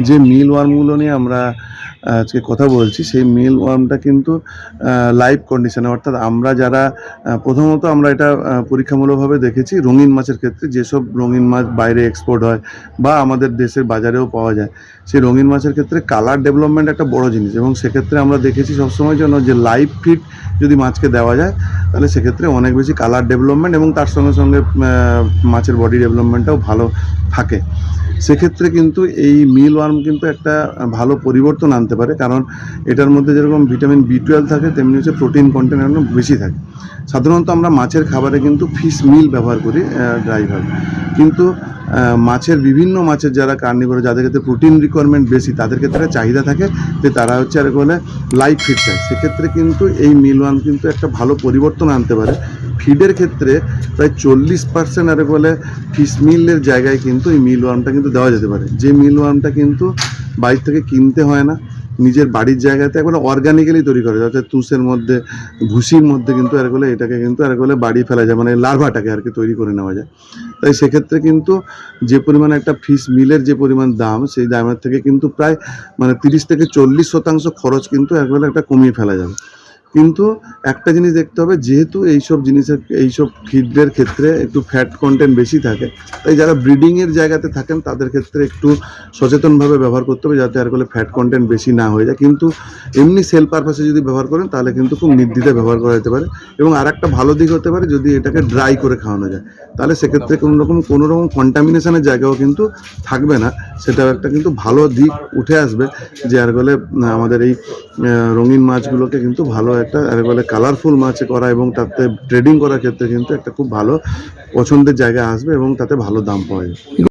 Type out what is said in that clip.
যে মিল ওয়ার্মগুলো নিয়ে আমরা আজকে কথা বলছি, সেই মিল ওয়ার্মটা কিন্তু লাইভ কন্ডিশনে অর্থাৎ আমরা যারা প্রথমত আমরা এটা পরীক্ষামূলকভাবে দেখেছি, রঙিন মাছের ক্ষেত্রে যেসব রঙিন মাছ বাইরে এক্সপোর্ট হয় বা আমাদের দেশের বাজারেও পাওয়া যায়, সেই রঙিন মাছের ক্ষেত্রে কালার ডেভেলপমেন্ট একটা বড় জিনিস। এবং সেক্ষেত্রে আমরা দেখেছি সবসময় জন্য যে লাইভ ফিট যদি মাছকে দেওয়া যায়, তাহলে সেক্ষেত্রে অনেক বেশি কালার ডেভেলপমেন্ট এবং তার সঙ্গে সঙ্গে মাছের বডি ডেভেলপমেন্টটাও ভালো থাকে। সেক্ষেত্রে কিন্তু এই মিল ওয়ার্ম কিন্তু একটা ভালো পরিবর্তন আনতে পারে, কারণ এটার মধ্যে যেরকম ভিটামিন বি টুয়েলভ থাকে, তেমনি হচ্ছে প্রোটিন কন্টেন্ট অনেক বেশি থাকে। সাধারণত আমরা মাছের খাবারে কিন্তু ফিশ মিল ব্যবহার করি ড্রাইভার কিন্তু মাছের বিভিন্ন মাছের যারা কার্নিভোর যাদের ক্ষেত্রে প্রোটিন রিকোয়ারমেন্ট বেশি, তাদের ক্ষেত্রে চাহিদা থাকে যে তারা হচ্ছে আর বলে লাইট ফিড চায়। সেক্ষেত্রে কিন্তু এই মিল ওয়ান কিন্তু একটা ভালো পরিবর্তন আনতে পারে। ফিডের ক্ষেত্রে প্রায় চল্লিশ পার্সেন্ট আর বলে ফিশ মিলের জায়গায় কিন্তু এই মিল ওয়ার্মটা কিন্তু দেওয়া যেতে পারে। যে মিল ওয়ার্মটা কিন্তু বাইরে থেকে কিনতে হয় না নিজের বাড়ির জায়গাতে একবারে অর্গানিক্যালি তৈরি করে, অর্থাৎ তুষের মধ্যে, ভুসির মধ্যে কিন্তু আর করলে এটাকে কিন্তু আর করলে বাড়ি ফেলা যায় মানে লার্ভাটাকে আর কি তৈরি করে নেওয়া যায়। তাই সেক্ষেত্রে কিন্তু যে পরিমাণে একটা ফিস মিলের যে পরিমাণ দাম, সেই দামের থেকে কিন্তু প্রায় মানে তিরিশ থেকে চল্লিশ শতাংশ খরচ কিন্তু একবারে একটা কমিয়ে ফেলা যাবে। কিন্তু একটা জিনিস দেখতে হবে, যেহেতু এইসব জিনিসের, এইসব ফিডের ক্ষেত্রে একটু ফ্যাট কন্টেন্ট বেশি থাকে, তাই যারা ব্রিডিংয়ের জায়গাতে থাকেন তাদের ক্ষেত্রে একটু সচেতনভাবে ব্যবহার করতে হবে যাতে আর কোনো ফ্যাট কন্টেন্ট বেশি না হয়ে যায়। কিন্তু এমনি সেল পারপাসে যদি ব্যবহার করেন, তাহলে কিন্তু খুব নির্দ্বিধায় ব্যবহার করা যেতে পারে এবং আর একটা ভালো দিক হতে পারে যদি এটাকে ড্রাই করে খাওয়ানো যায়। তাহলে সেক্ষেত্রে কোনো রকম কোনো রকম কন্টামিনেশনের জায়গাও কিন্তু থাকবে না। সেটাও একটা কিন্তু ভালো দিক উঠে আসবে যে আর বলে আমাদের এই রঙিন মাছগুলোকে কিন্তু ভালো একটা বলে কালারফুল মাছ করা এবং তাতে ট্রেডিং করার ক্ষেত্রে কিন্তু একটা খুব ভালো পছন্দের জায়গা আসবে এবং তাতে ভালো দাম পাওয়া যাবে।